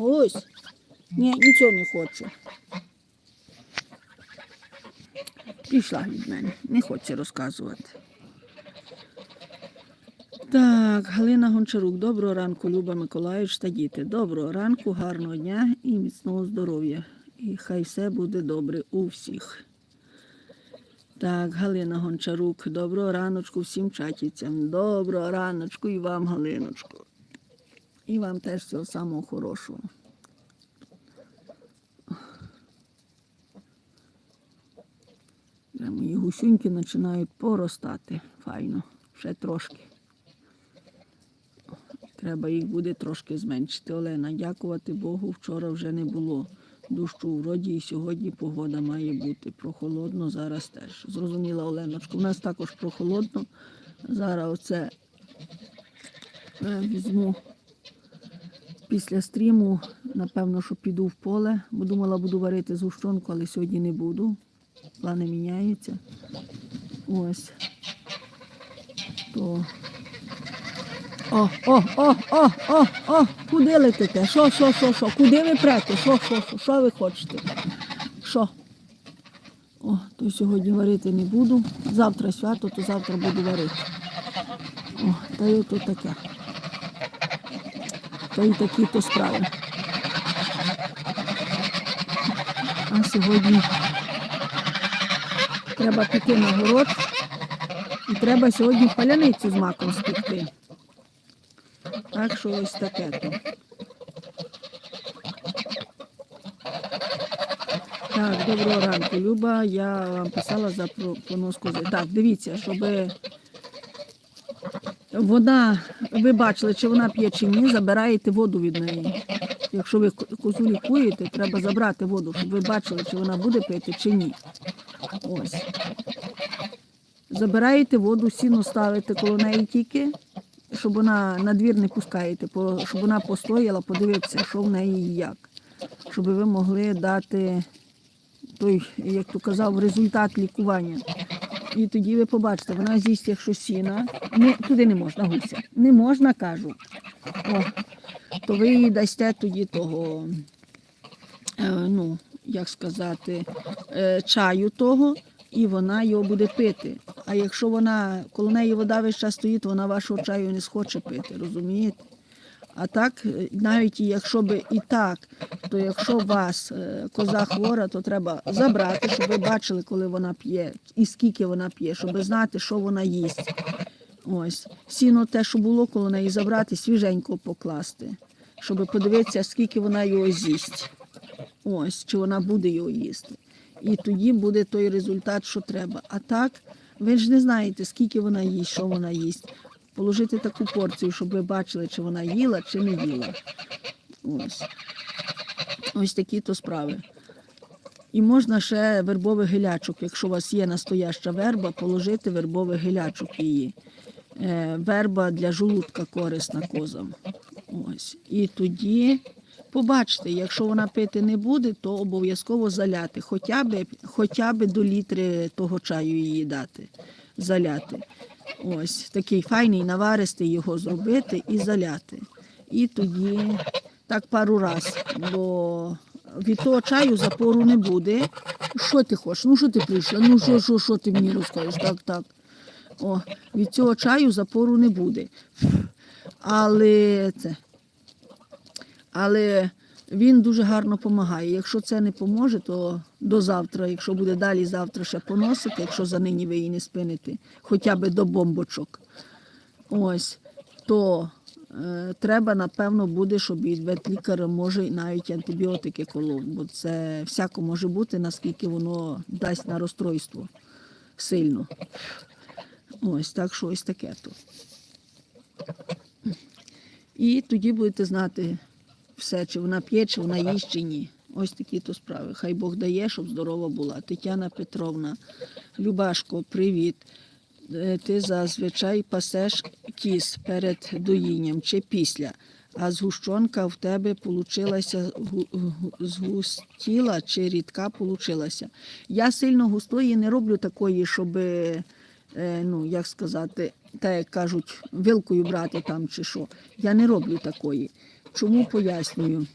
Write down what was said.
Ось. Ні, нічого не хочу. Пішла від мене, не хоче розказувати. Так, Галина Гончарук, доброго ранку, Люба Миколаївич та діти. Доброго ранку, гарного дня і міцного здоров'я. І хай все буде добре у всіх. Так, Галина Гончарук, доброго раночку всім чатівцям. Доброго раночку і вам, Галиночку. І вам теж всього самого хорошого. Вже мої гусюньки починають поростати. Файно, ще трошки. Треба їх буде трошки зменшити. Олена, дякувати Богу, вчора вже не було дощу. Вроді і сьогодні погода має бути. Прохолодно зараз теж. Зрозуміла Оленочка. У нас також прохолодно. Зараз оце е, візьму після стріму, напевно, що піду в поле, бо думала, буду варити згущенку, але сьогодні не буду. Плани міняються. Ось. То. О, о, о, о, о, о, куди летите? Що, що, що, що? Куди ви прете? Що, що, що, що ви хочете? Що? О, то сьогодні варити не буду. Завтра свято, то завтра буду варити. О, та й ото таке. Та й такі то справи. А сьогодні треба піти на город і треба сьогодні паляницю з маком спекти. Так що ось таке то. Так, доброго ранку, Люба. Я вам писала за про- понос. Так, дивіться, щоб вода, ви бачили, чи вона п'є чи ні, забираєте воду від неї. Якщо ви козу лікуєте, треба забрати воду, щоб ви бачили, чи вона буде пити чи ні. Ось. Забираєте воду, сіно ставите коло неї тільки, щоб вона на двір не пускаєте, щоб вона постояла, подивитися, що в неї і як. Щоб ви могли дати той, як то казав, результат лікування. І тоді ви побачите, вона з'їсть, якщо сіна. Не, туди не можна, гуся. Не можна, кажу. О, то ви їй дасте тоді того, е, ну, як сказати, е, чаю того, і вона його буде пити. А якщо вона, коло неї вода весь час стоїть, вона вашого чаю не схоче пити, розумієте? А так, е, навіть якщо би і так, то якщо у вас е, коза хвора, то треба забрати, щоб ви бачили, коли вона п'є, і скільки вона п'є, щоб знати, що вона їсть. Ось. Сіно те, що було коло неї, забрати, свіженько покласти, щоб подивитися, скільки вона його з'їсть. Ось, чи вона буде його їсти. І тоді буде той результат, що треба. А так, ви ж не знаєте, скільки вона їсть, що вона їсть. Положити таку порцію, щоб ви бачили, чи вона їла, чи не їла. Ось. Ось такі то справи. І можна ще вербовий гелячок, якщо у вас є настояща верба, положити вербовий гелячок її. Е, Верба для жолудка корисна козам. Ось. І тоді побачите, якщо вона пити не буде, то обов'язково заляти. Хоча б, хоча б до літри того чаю її дати. Заляти. Ось такий файний наваристий його зробити і заляти. І тоді так пару раз, бо від того чаю запору не буде. Що ти хочеш? Ну що ти прийшла? Ну що, що, що ти мені розкажеш? Так, так. О, від цього чаю запору не буде. Але це. Але він дуже гарно допомагає. Якщо це не поможе, то до завтра, якщо буде далі завтра ще поносити, якщо за нині ви її не спините, хоча б до бомбочок. Ось, то е, треба, напевно, буде, щоб і ветлікар може навіть антибіотики колов, бо це всяко може бути, наскільки воно дасть на розстройство сильно. Ось так що ось таке то. І тоді будете знати все, чи вона п'є, чи вона їсть, чи ні. Ось такі то справи. Хай Бог дає, щоб здорова була. Тетяна Петровна, Любашко, привіт. Е, Ти зазвичай пасеш кіс перед доїнням чи після. А згущенка в тебе получилася гу- гу- згустіла чи рідка получилася. Я сильно густої не роблю такої, щоб, е, ну, як сказати, так як кажуть, вилкою брати там чи що. Я не роблю такої. Чому пояснюю?